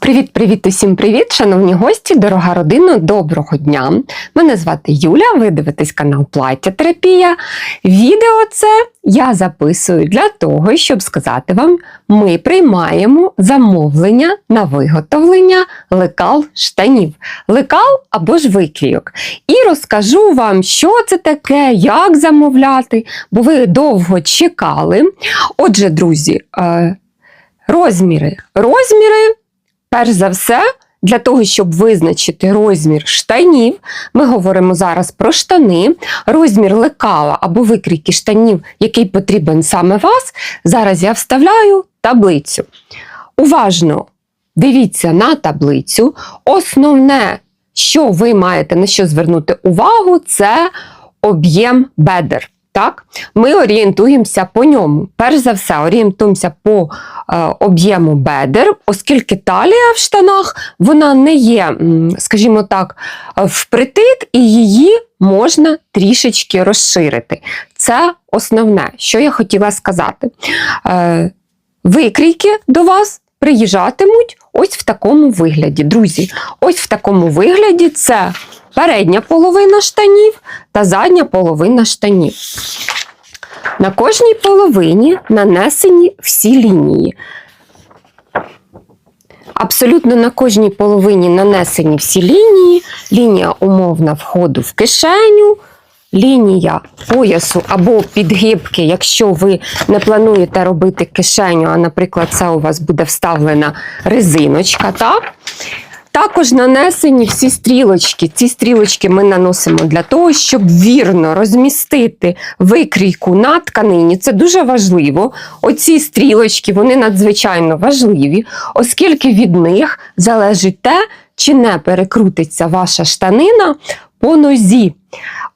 Привіт-привіт усім привіт, шановні гості, дорога родина, доброго дня. Мене звати Юля, ви дивитесь канал Плаття Терапія. Відео це я записую для того, щоб сказати вам, ми приймаємо замовлення на виготовлення лекал штанів, лекал або ж викрійок. І розкажу вам, що це таке, як замовляти, бо ви довго чекали. Отже, друзі, е, розміри. Розміри. Перш за все, для того, щоб визначити розмір штанів, ми говоримо зараз про штани, розмір лекала або викрійки штанів, який потрібен саме вас. Зараз я вставляю таблицю. Уважно дивіться на таблицю. Основне, що ви маєте на що звернути увагу, це об'єм бедер. Так, ми орієнтуємося по ньому. Перш за все, орієнтуємося по е, об'єму бедер, оскільки талія в штанах вона не є, скажімо так, е, впритик, і її можна трішечки розширити. Це основне, що я хотіла сказати. Е, викрійки до вас приїжджатимуть ось в такому вигляді. Друзі, ось в такому вигляді це передня половина штанів та задня половина штанів. На кожній половині нанесені всі лінії. Абсолютно на кожній половині нанесені всі лінії. Лінія умовна входу в кишеню, лінія поясу або підгибки, якщо ви не плануєте робити кишеню, а, наприклад, це у вас буде вставлена резиночка. так? Також нанесені всі стрілочки. Ці стрілочки ми наносимо для того, щоб вірно розмістити викрійку на тканині. Це дуже важливо. Оці стрілочки вони надзвичайно важливі, оскільки від них залежить те, чи не перекрутиться ваша штанина по нозі.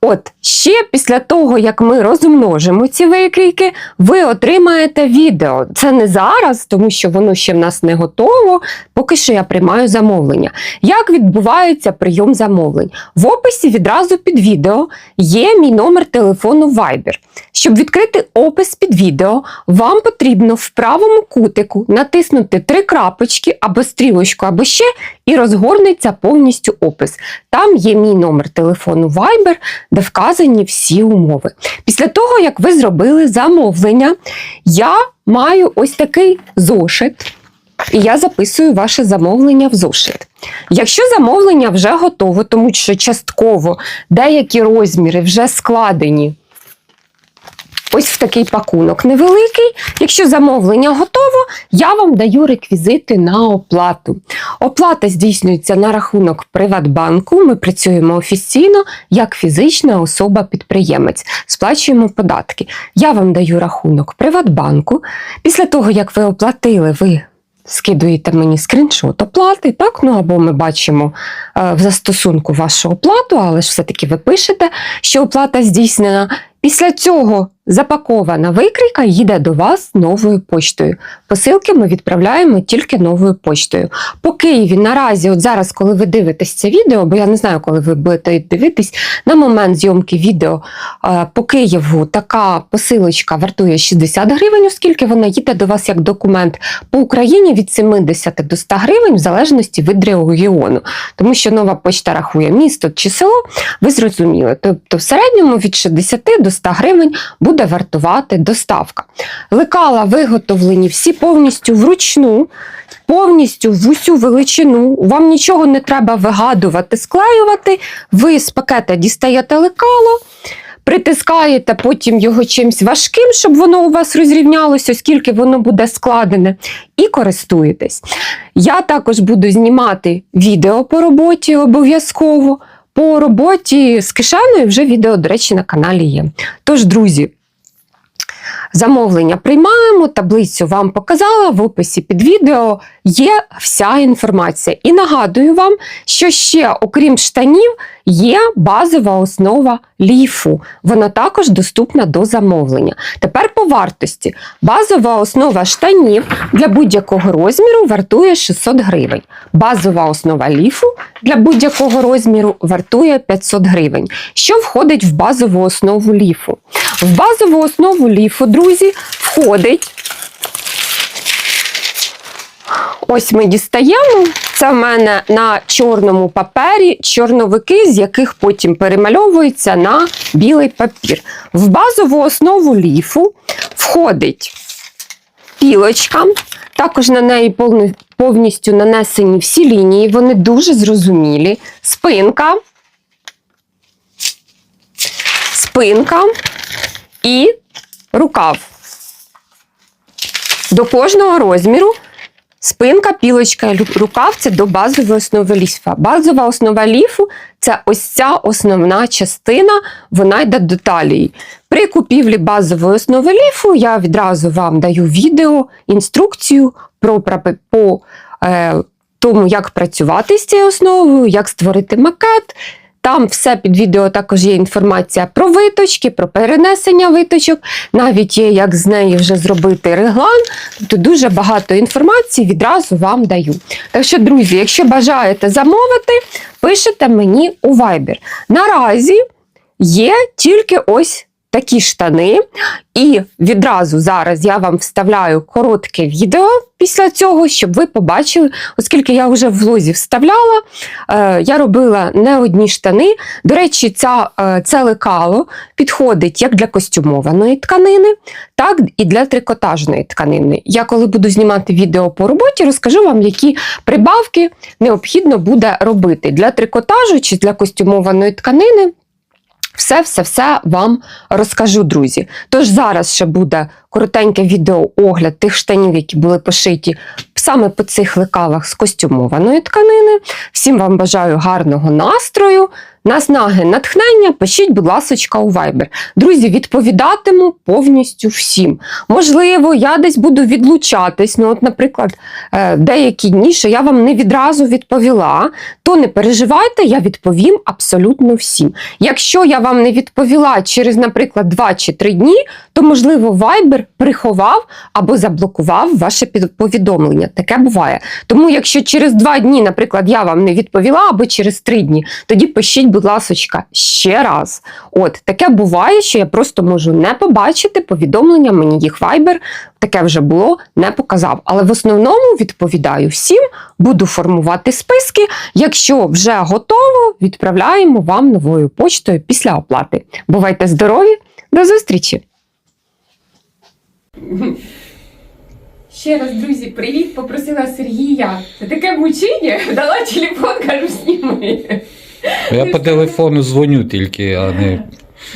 От ще після того, як ми розмножимо ці викрійки, ви отримаєте відео. Це не зараз, тому що воно ще в нас не готово. Поки що я приймаю замовлення. Як відбувається прийом замовлень? В описі відразу під відео є мій номер телефону Viber. Щоб відкрити опис під відео, вам потрібно в правому кутику натиснути три крапочки або стрілочку, або ще, і розгорнеться повністю опис. Там є мій номер телефону Viber, де вказані всі умови. Після того, як ви зробили замовлення, я маю ось такий зошит. І я записую ваше замовлення в зошит. Якщо замовлення вже готово, тому що частково деякі розміри вже складені ось в такий пакунок невеликий. Якщо замовлення готово, я вам даю реквізити на оплату. Оплата здійснюється на рахунок Приватбанку. Ми працюємо офіційно як фізична особа-підприємець, сплачуємо податки. Я вам даю рахунок Приватбанку. Після того, як ви оплатили, ви скидуєте мені скріншот оплати, так? Ну або ми бачимо е, в застосунку вашу оплату, але ж все-таки ви пишете, що оплата здійснена. Після цього запакована викрійка їде до вас новою почтою. Посилки ми відправляємо тільки новою почтою. По Києві наразі, от зараз, коли ви дивитесь це відео, бо я не знаю, коли ви будете дивитись, на момент зйомки відео е, по Києву така посилочка вартує 60 гривень, оскільки вона їде до вас як документ по Україні від 70 до 100 гривень, в залежності від регіону. Тому що нова почта рахує місто чи село, ви зрозуміли. Тобто в середньому від 60 до 100 гривень буде вартувати доставка. Лекала виготовлені всі повністю вручну, повністю в усю величину. Вам нічого не треба вигадувати, склеювати. Ви з пакета дістаєте лекало. Притискаєте потім його чимось важким, щоб воно у вас розрівнялося, оскільки воно буде складене, і користуєтесь. Я також буду знімати відео по роботі обов'язково. По роботі з кишеною вже відео, до речі, на каналі є. Тож, друзі, замовлення приймаємо, таблицю вам показала, в описі під відео є вся інформація. І нагадую вам, що ще, окрім штанів, є базова основа ліфу. Вона також доступна до замовлення. Тепер по вартості. Базова основа штанів для будь-якого розміру вартує 600 гривень. Базова основа ліфу для будь-якого розміру вартує 500 гривень. Що входить в базову основу ліфу? В базову основу ліфу, друзі, входить Ось ми дістаємо. Це в мене на чорному папері чорновики, з яких потім перемальовуються на білий папір. В базову основу ліфу входить пілочка. Також на неї повністю нанесені всі лінії, вони дуже зрозумілі. Спинка, спинка і рукав. До кожного розміру спинка, пілочка, рукав це до базової основи ліфа. Базова основа ліфу це ось ця основна частина, вона йде до талії. При купівлі базової основи ліфу я відразу вам даю відео, інструкцію про по е, тому, як працювати з цією основою, як створити макет. Там все під відео також є інформація про виточки, про перенесення виточок, навіть є, як з неї вже зробити реглан. Тобто дуже багато інформації відразу вам даю. Так що, друзі, якщо бажаєте замовити, пишете мені у Viber. Наразі є тільки ось такі штани, і відразу зараз я вам вставляю коротке відео після цього, щоб ви побачили, оскільки я вже в влозі вставляла, е, я робила не одні штани. До речі, ця, е, це лекало підходить як для костюмованої тканини, так і для трикотажної тканини. Я коли буду знімати відео по роботі, розкажу вам, які прибавки необхідно буде робити для трикотажу чи для костюмованої тканини. Все-все-все вам розкажу, друзі. Тож зараз ще буде коротеньке відео огляд тих штанів, які були пошиті саме по цих лекалах з костюмованої тканини. Всім вам бажаю гарного настрою, наснаги, натхнення. Пишіть, будь ласка, у Viber. Друзі, відповідатиму повністю всім. Можливо, я десь буду відлучатись. Ну, от, наприклад, е, деякі дні, що я вам не відразу відповіла, то не переживайте, я відповім абсолютно всім. Якщо я вам не відповіла через, наприклад, 2 чи 3 дні, то, можливо, Viber приховав або заблокував ваше повідомлення. Таке буває. Тому, якщо через 2 дні, наприклад, я вам не відповіла, або через 3 дні, тоді пишіть, будь ласка, ще раз. От таке буває, що я просто можу не побачити повідомлення, мені їх Viber таке вже було, не показав. Але в основному відповідаю всім, буду формувати списки. Якщо вже готово, відправляємо вам новою почтою після оплати. Бувайте здорові, до зустрічі! Ще раз, друзі, привіт! Попросила Сергія. Це таке мучення. Дала телефон, кажу, сніми. Я по телефону дзвоню тільки, а не.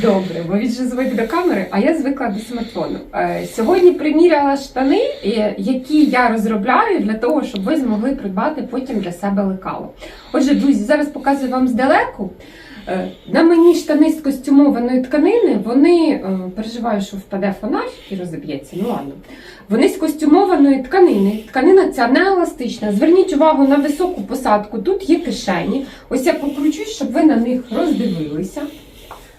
Добре, бо він же звик до камери, а я звикла до смартфону. Е, Сьогодні приміряла штани, е, які я розробляю для того, щоб ви змогли придбати потім для себе лекало. Отже, друзі, зараз показую вам здалеку. Е, На мені штани з костюмованої тканини, вони е, переживаю, що впаде фонарь і розіб'ється. Ну ладно. Вони з костюмованої тканини. Тканина ця не еластична. Зверніть увагу на високу посадку. Тут є кишені. Ось я покручусь, щоб ви на них роздивилися.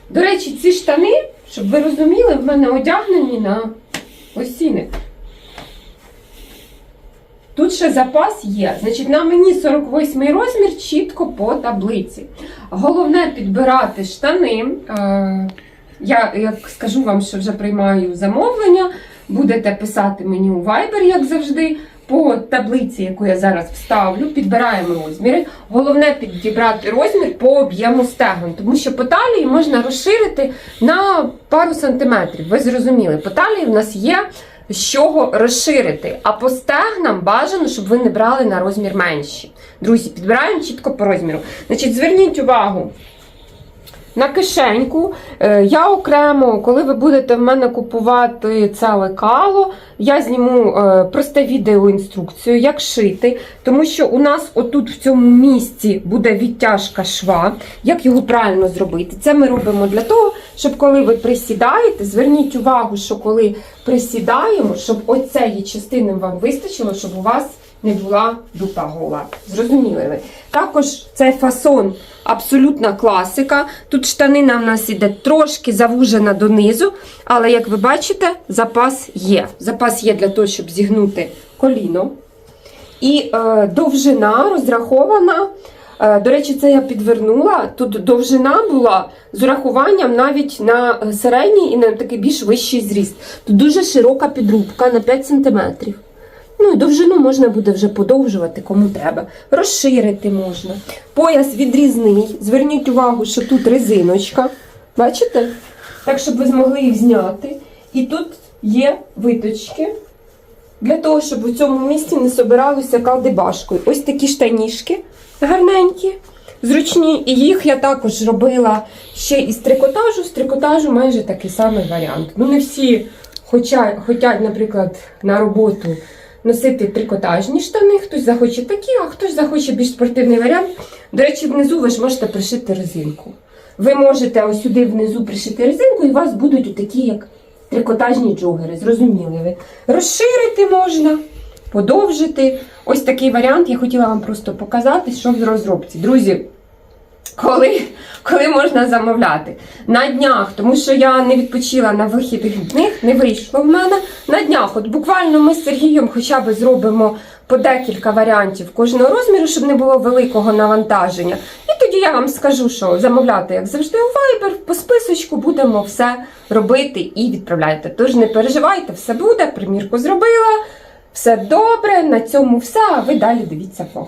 До речі, ці штани, щоб ви розуміли, в мене одягнені на осіни. Тут ще запас є. Значить, на мені 48 розмір чітко по таблиці. Головне підбирати штани. Е, Я як скажу вам, що вже приймаю замовлення. Будете писати мені у Viber, як завжди. По таблиці, яку я зараз вставлю, підбираємо розміри. Головне підібрати розмір по об'єму стегон, тому що по талії можна розширити на пару сантиметрів. Ви зрозуміли, по талії в нас є з чого розширити. А по стегнам бажано, щоб ви не брали на розмір менші. Друзі, підбираємо чітко по розміру. Значить, зверніть увагу. На кишеньку Е, я окремо, коли ви будете в мене купувати це лекало, я зніму е, просте відеоінструкцію, як шити, тому що у нас отут в цьому місці буде відтяжка шва. Як його правильно зробити? Це ми робимо для того, щоб коли ви присідаєте, зверніть увагу, що коли присідаємо, щоб оцеї частини вам вистачило, щоб у вас не була дупа гола. Зрозуміли ви? Також цей фасон абсолютна класика. Тут штанина в нас іде трошки завужена донизу, але як ви бачите, запас є. Запас є для того, щоб зігнути коліно. І е, довжина розрахована. Е, до речі, це я підвернула. Тут довжина була з урахуванням навіть на е, середній і на такий більш вищий зріст. Тут дуже широка підрубка на 5 см. Ну і довжину можна буде вже подовжувати, кому треба. Розширити можна. Пояс відрізний. Зверніть увагу, що тут резиночка. Бачите? Так, щоб ви змогли їх зняти. І тут є виточки. Для того, щоб у цьому місці не собиралося калдибашкою. Ось такі штанішки гарненькі, зручні. І їх я також робила ще із трикотажу. З трикотажу майже такий самий варіант. Ну, не всі хоча, хотять, наприклад, на роботу носити трикотажні штани. Хтось захоче такі, а хтось захоче більш спортивний варіант. До речі, внизу ви ж можете пришити резинку. Ви можете ось сюди внизу пришити резинку, і у вас будуть такі, як трикотажні джогери. Зрозуміли ви? Розширити можна, подовжити. Ось такий варіант я хотіла вам просто показати, що в розробці. Друзі, коли, коли можна замовляти? На днях, тому що я не відпочила на вихідних, не вийшло в мене. На днях, от буквально ми з Сергієм хоча б зробимо по декілька варіантів кожного розміру, щоб не було великого навантаження. І тоді я вам скажу, що замовляти, як завжди, у Viber, по списочку будемо все робити і відправляйте. Тож не переживайте, все буде, примірку зробила, все добре, на цьому все, а ви далі дивіться влог.